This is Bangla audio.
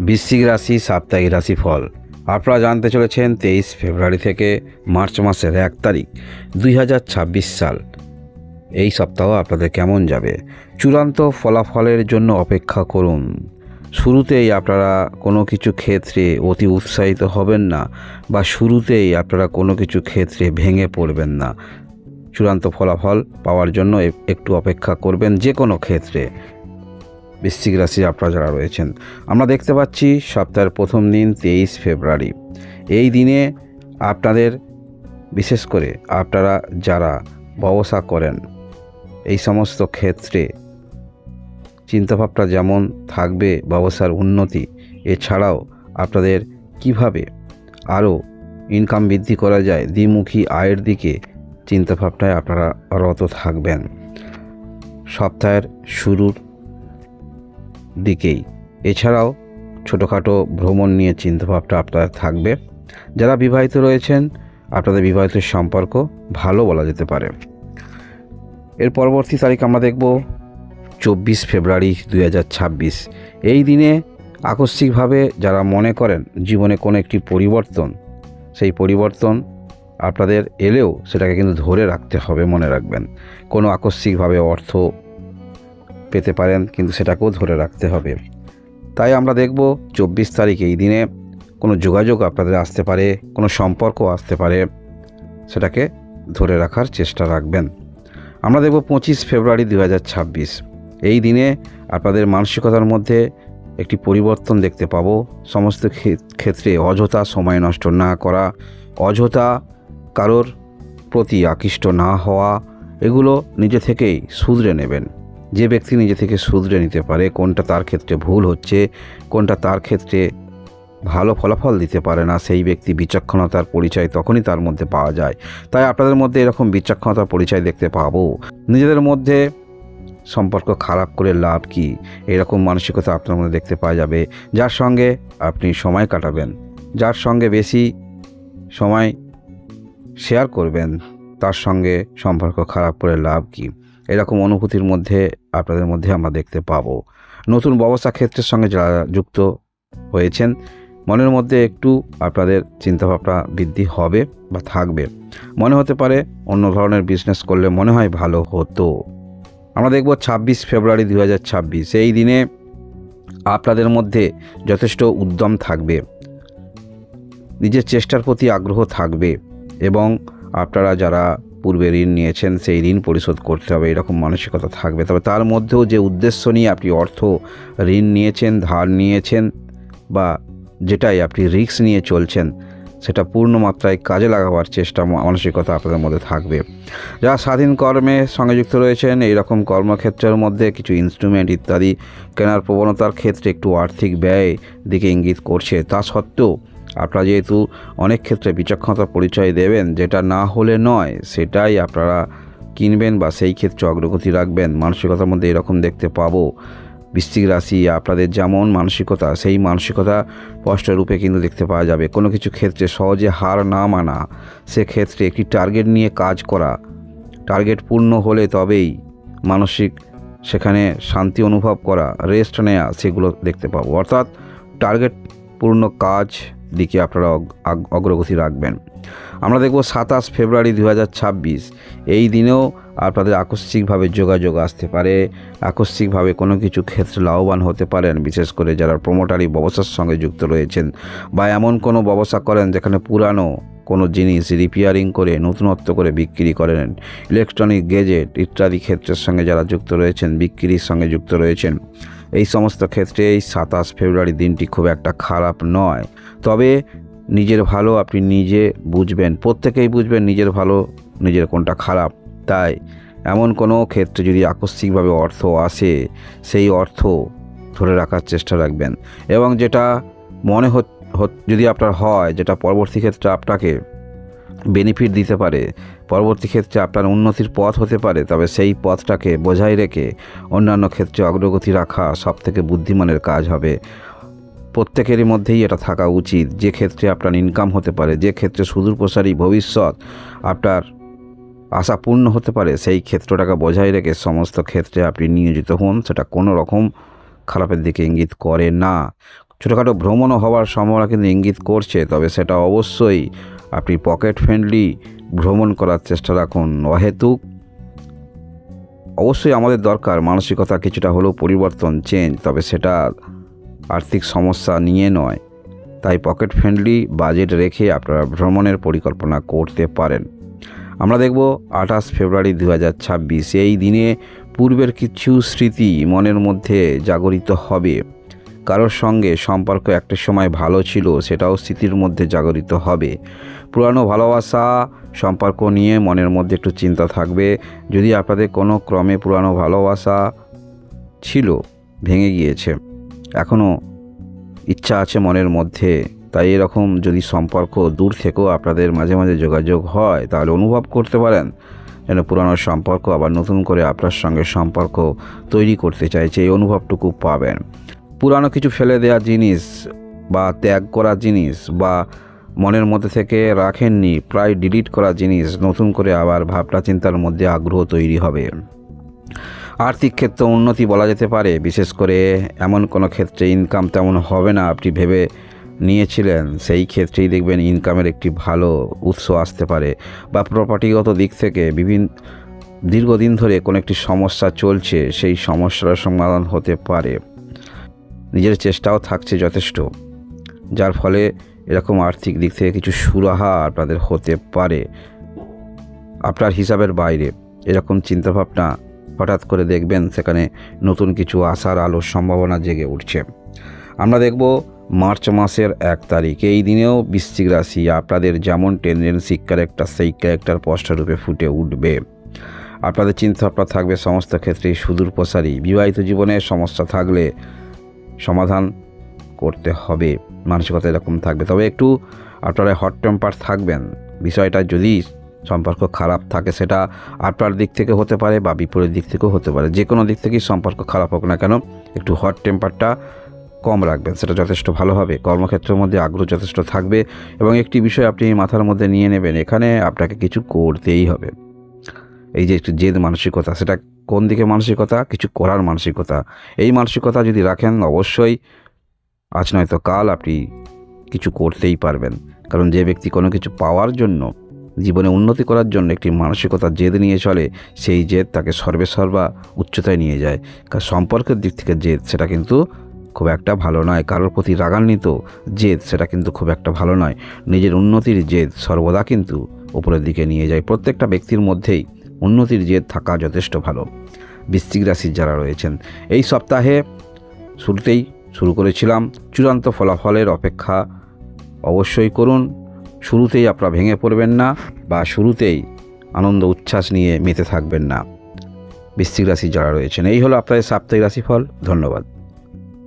বৃশ্চিক রাশি, সাপ্তাহিক রাশিফল আপনারা জানতে চলেছেন তেইশ ফেব্রুয়ারি থেকে মার্চ মাসের এক তারিখ, দুই হাজার ছাব্বিশ সাল। এই সপ্তাহ আপনাদের কেমন যাবে? চূড়ান্ত ফলাফলের জন্য অপেক্ষা করুন। শুরুতেই আপনারা কোনো কিছু ক্ষেত্রে অতি উৎসাহিত হবেন না বা শুরুতেই আপনারা কোনো কিছু ক্ষেত্রে ভেঙে পড়বেন না। চূড়ান্ত ফলাফল পাওয়ার জন্য একটু অপেক্ষা করবেন যে কোনো ক্ষেত্রে। বৃশ্চিক রাশি আপনারা যারা রয়েছেন, আমরা দেখতে পাচ্ছি সপ্তাহের প্রথম দিন তেইশ ফেব্রুয়ারি। এই দিনে আপনাদের, বিশেষ করে আপনারা যারা ব্যবসা করেন, এই সমস্ত ক্ষেত্রে চিন্তাভাবনা যেমন থাকবে ব্যবসার উন্নতি, এছাড়াও আপনাদের কীভাবে আরও ইনকাম বৃদ্ধি করা যায়, দ্বিমুখী আয়ের দিকে চিন্তাভাবনায় আপনারা রত থাকবেন। সপ্তাহের শুরুর দিকেই। এছাড়াও ছোটোখাটো ভ্রমণ নিয়ে চিন্তাভাবনা আপনাদের থাকবে। যারা বিবাহিত রয়েছেন, আপনাদের বিবাহিত সম্পর্ক ভালো বলা যেতে পারে। এর পরবর্তী তারিখ আমরা দেখব চব্বিশ ফেব্রুয়ারি দু হাজার ছাব্বিশ। এই দিনে আকস্মিকভাবে যারা মনে করেন জীবনে কোনো একটি পরিবর্তন, সেই পরিবর্তন আপনাদের এলেও সেটাকে কিন্তু ধরে রাখতে হবে, মনে রাখবেন। কোনো আকস্মিকভাবে অর্থ পেতে পারেন, কিন্তু সেটাকেও ধরে রাখতে হবে। তাই আমরা দেখব চব্বিশ তারিখ এই দিনে কোনো যোগাযোগ আপনাদের আসতে পারে, কোনো সম্পর্ক আসতে পারে, সেটাকে ধরে রাখার চেষ্টা রাখবেন। আমরা দেখব পঁচিশ ফেব্রুয়ারি দু হাজার ছাব্বিশ। এই দিনে আপনাদের মানসিকতার মধ্যে একটি পরিবর্তন দেখতে পাবো। সমস্ত ক্ষেত্রে অযথা সময় নষ্ট না করা, অযথা কারোর প্রতি আকৃষ্ট না হওয়া, এগুলো নিজে থেকেই শুধরে নেবেন। যে ব্যক্তি নিজে থেকে শুধরে নিতে পারে, কোনটা তার ক্ষেত্রে ভুল হচ্ছে, কোনটা তার ক্ষেত্রে ভালো ফলাফল দিতে পারে না, সেই ব্যক্তি বিচক্ষণতার পরিচয় তখনই তার মধ্যে পাওয়া যায়। তাই আপনাদের মধ্যে এরকম বিচক্ষণতার পরিচয় দেখতে পাবো। নিজেদের মধ্যে সম্পর্ক খারাপ করে লাভ কি? এরকম মানসিকতা আপনার মধ্যে দেখতে পাওয়া যাবে। যার সঙ্গে আপনি সময় কাটাবেন, যার সঙ্গে বেশি সময় শেয়ার করবেন, তার সঙ্গে সম্পর্ক খারাপ করে লাভ কি? এরকম অনুভূতির মধ্যে আপনাদের মধ্যে আমরা দেখতে পাবো। নতুন ব্যবসা ক্ষেত্রের সঙ্গে যারা যুক্ত হয়েছেন, মনের মধ্যে একটু আপনাদের চিন্তাভাবনা বৃদ্ধি হবে বা থাকবে। মনে হতে পারে অন্য ধরনের বিজনেস করলে মনে হয় ভালো হতো। আমরা দেখব ছাব্বিশ ফেব্রুয়ারি দু হাজার ছাব্বিশ, এই দিনে আপনাদের মধ্যে যথেষ্ট উদ্যম থাকবে। নিজের চেষ্টার প্রতি আগ্রহ থাকবে এবং আপনারা যারা পূর্বে ঋণ নিয়েছেন, সেই ঋণ পরিশোধ করতে হবে, এরকম মানসিকতা থাকবে। তবে তার মধ্যেও যে উদ্দেশ্য নিয়ে আপনি অর্থ, ঋণ নিয়েছেন, ধার নিয়েছেন, বা যেটাই আপনি রিস্ক নিয়ে চলছেন, সেটা পূর্ণ মাত্রায় কাজে লাগাবার চেষ্টা মানসিকতা আপনাদের মধ্যে থাকবে। যারা স্বাধীন কর্মে সঙ্গে যুক্ত রয়েছেন এই রকম কর্মক্ষেত্রের মধ্যে কিছু ইনস্ট্রুমেন্ট ইত্যাদি কেনার প্রবণতার ক্ষেত্রে একটু আর্থিক ব্যয় দিকে ইঙ্গিত করছে। তা সত্ত্বেও আপনারা যেহেতু অনেক ক্ষেত্রে বিচক্ষণতার পরিচয় দেবেন, যেটা না হলে নয়, সেটাই আপনারা কিনবেন বা সেই ক্ষেত্রে অগ্রগতি রাখবেন। মানসিকতার মধ্যে এরকম দেখতে পাবো। বৃশ্চিক রাশি, আপনাদের যেমন মানসিকতা, সেই মানসিকতা স্পষ্টরূপে কিন্তু দেখতে পাওয়া যাবে। কোনো কিছু ক্ষেত্রে সহজে হার না মানা, সেক্ষেত্রে একটি টার্গেট নিয়ে কাজ করা। টার্গেট পূর্ণ হলে তবেই মানসিক সেখানে শান্তি অনুভব করা, রেস্ট নেওয়া সেগুলো দেখতে পাবো। অর্থাৎ টার্গেট পূর্ণ কাজ দিকে আপনারা অগ্রগতি রাখবেন। আমরা দেখব সাতাশ ফেব্রুয়ারি দু হাজার ছাব্বিশ। এই দিনেও আপনাদের আকস্মিকভাবে যোগাযোগ আসতে পারে। আকস্মিকভাবে কোনো কিছু ক্ষেত্রে লাভবান হতে পারেন। বিশেষ করে যারা প্রমোটারি ব্যবসার সঙ্গে যুক্ত রয়েছেন বা এমন কোনো ব্যবসা করেন যেখানে পুরানো কোনো জিনিস রিপেয়ারিং করে, নতুনত্ব করে বিক্রি করেন। ইলেকট্রনিক গেজেট ইত্যাদি ক্ষেত্রের সঙ্গে যারা যুক্ত রয়েছেন, বিক্রির সঙ্গে যুক্ত রয়েছেন। এই সমস্ত ক্ষেত্রে এই সাতাশ ফেব্রুয়ারি দিনটি খুব একটা খারাপ নয়। তবে নিজের ভালো আপনি নিজে বুঝবেন, প্রত্যেকেই বুঝবেন নিজের ভালো, নিজের কোনটা খারাপ। তাই এমন কোনো ক্ষেত্রে যদি আকস্মিকভাবে অর্থ আসে, সেই অর্থ ধরে রাখার চেষ্টা রাখবেন। এবং যেটা মনে যদি আপনার হয়, যেটা পরবর্তী ক্ষেত্রে আপনাকে বেনিফিট দিতে পারে। পরবর্তী ক্ষেত্রে আপনার উন্নতির পথ হতে পারে, তবে সেই পথটাকে বজায় রেখে অন্যান্য ক্ষেত্রে অগ্রগতি রাখা সবথেকে বুদ্ধিমানের কাজ হবে। প্রত্যেকেরই মধ্যেই এটা থাকা উচিত। যে ক্ষেত্রে আপনার ইনকাম হতে পারে, যে ক্ষেত্রে সুদূর প্রসারী ভবিষ্যৎ আপনার আশা পূর্ণ হতে পারে, সেই ক্ষেত্রটাকে বজায় রেখে সমস্ত ক্ষেত্রে আপনি নিয়োজিত হন। সেটা কোনো রকম খারাপের দিকে ইঙ্গিত করে না। ছোটোখাটো ভ্রমণও হওয়ার সম্ভাবনা কিন্তু ইঙ্গিত করছে, তবে সেটা অবশ্যই আপনি পকেট ফ্রেন্ডলি ভ্রমণ করার চেষ্টা রাখুন, অহেতুক। অবশ্যই আমাদের দরকার মানসিকতা কিছুটা হলেও পরিবর্তন চেঞ্জ তবে সেটা আর্থিক সমস্যা নিয়ে নয়। তাই পকেট ফ্রেন্ডলি বাজেট রেখে আপনারা ভ্রমণের পরিকল্পনা করতে পারেন। আমরা দেখব আঠাশ ফেব্রুয়ারি দু হাজার ছাব্বিশ, এই দিনে পূর্বের কিছু স্মৃতি মনের মধ্যে জাগরিত হবে। কারোর সঙ্গে সম্পর্ক একটা সময় ভালো ছিল, সেটাও স্মৃতির মধ্যে জাগরিত হবে। পুরানো ভালোবাসা, সম্পর্ক নিয়ে মনের মধ্যে একটু চিন্তা থাকবে। যদি আপনাদের কোনো ক্রমে পুরানো ভালোবাসা ছিল, ভেঙে গিয়েছে এখনও ইচ্ছা আছে মনের মধ্যে, তাই এরকম যদি সম্পর্ক দূর থেকেও আপনাদের মাঝে মাঝে যোগাযোগ হয়, তাহলে অনুভব করতে পারেন যেন পুরানো সম্পর্ক আবার নতুন করে আপনার সঙ্গে সম্পর্ক তৈরি করতে চাইছে, এই অনুভবটুকু পাবেন। পুরানো কিছু ফেলে দেওয়া জিনিস বা ত্যাগ করা জিনিস বা মনের মধ্যে থেকে রাখেননি, প্রায় ডিলিট করা জিনিস, নতুন করে আবার ভাবনা চিন্তার মধ্যে আগ্রহ তৈরি হবে। আর্থিক ক্ষেত্রে উন্নতি বলা যেতে পারে, বিশেষ করে এমন কোনো ক্ষেত্রে ইনকাম তেমন হবে না আপনি ভেবে নিয়েছিলেন, সেই ক্ষেত্রেই দেখবেন ইনকামের একটি ভালো উৎস আসতে পারে বা প্রপার্টিগত দিক থেকে বিভিন্ন দীর্ঘদিন ধরে কোনো একটি সমস্যা চলছে, সেই সমস্যার সমাধান হতে পারে। নিজের চেষ্টাও থাকছে যথেষ্ট, যার ফলে এরকম আর্থিক দিক থেকে কিছু সুরাহা আপনাদের হতে পারে। আপনার হিসাবের বাইরে এরকম চিন্তাভাবনা হঠাৎ করে দেখবেন, সেখানে নতুন কিছু আসার আলোর সম্ভাবনা জেগে উঠছে। আমরা দেখব মার্চ মাসের এক তারিখ এই দিনেও বৃশ্চিক রাশি আপনাদের যেমন টেন্ডেন্সি ক্যারেক্টার সেই ক্যারেক্টার স্পষ্টরূপে ফুটে উঠবে। আপনাদের চিন্তাভাবনা থাকবে সমস্ত ক্ষেত্রেই সুদূর প্রসারী বিবাহিত জীবনে সমস্যা থাকলে সমাধান করতে হবে। মানসিকতা এরকম থাকবে। তবে একটু আপনারা হট টেম্পার থাকবেন। বিষয়টা যদি সম্পর্ক খারাপ থাকে, সেটা আপনার দিক থেকে হতে পারে বা বিপরীত দিক থেকেও হতে পারে। যে কোনো দিক থেকেই সম্পর্ক খারাপ হোক না কেন, একটু হট টেম্পারটা কম রাখবেন। সেটা যথেষ্ট ভালো হবে। কর্মক্ষেত্রের মধ্যে আগ্রহ যথেষ্ট থাকবে এবং একটি বিষয় আপনি মাথার মধ্যে নিয়ে নেবেন, এখানে আপনাকে কিছু করতেই হবে। এই যে একটু জেদ মানসিকতা, সেটা কোন দিকে মানসিকতা, কিছু করার মানসিকতা। এই মানসিকতা যদি রাখেন, অবশ্যই আজ নয়তো কাল আপনি কিছু করতেই পারবেন। কারণ যে ব্যক্তি কোনো কিছু পাওয়ার জন্য, জীবনে উন্নতি করার জন্য একটি মানসিকতা জেদ নিয়ে চলে, সেই জেদ তাকে সর্বেসর্বা উচ্চতায় নিয়ে যায়। কারণ সম্পর্কের দিক থেকে জেদ, সেটা কিন্তু খুব একটা ভালো নয়। কারোর প্রতি রাগান্বিত জেদ, সেটা কিন্তু খুব একটা ভালো নয়। নিজের উন্নতির জেদ সর্বদা কিন্তু উপরের দিকে নিয়ে যায়। প্রত্যেকটা ব্যক্তির মধ্যেই উন্নতির জেদ থাকা যথেষ্ট ভালো। বৃশ্চিক রাশির যারা রয়েছেন, এই সপ্তাহে শুরুতেই শুরু করেছিলাম চূড়ান্ত ফলাফলের অপেক্ষা। অবশ্যই করুন, শুরুতেই আপনারা ভেঙে পড়বেন না বা শুরুতেই আনন্দ উচ্ছ্বাস নিয়ে মেতে থাকবেন না। বৃশ্চিক রাশি যারা রয়েছেন, এই হলো আপনাদের সাপ্তাহিক রাশিফল। ধন্যবাদ।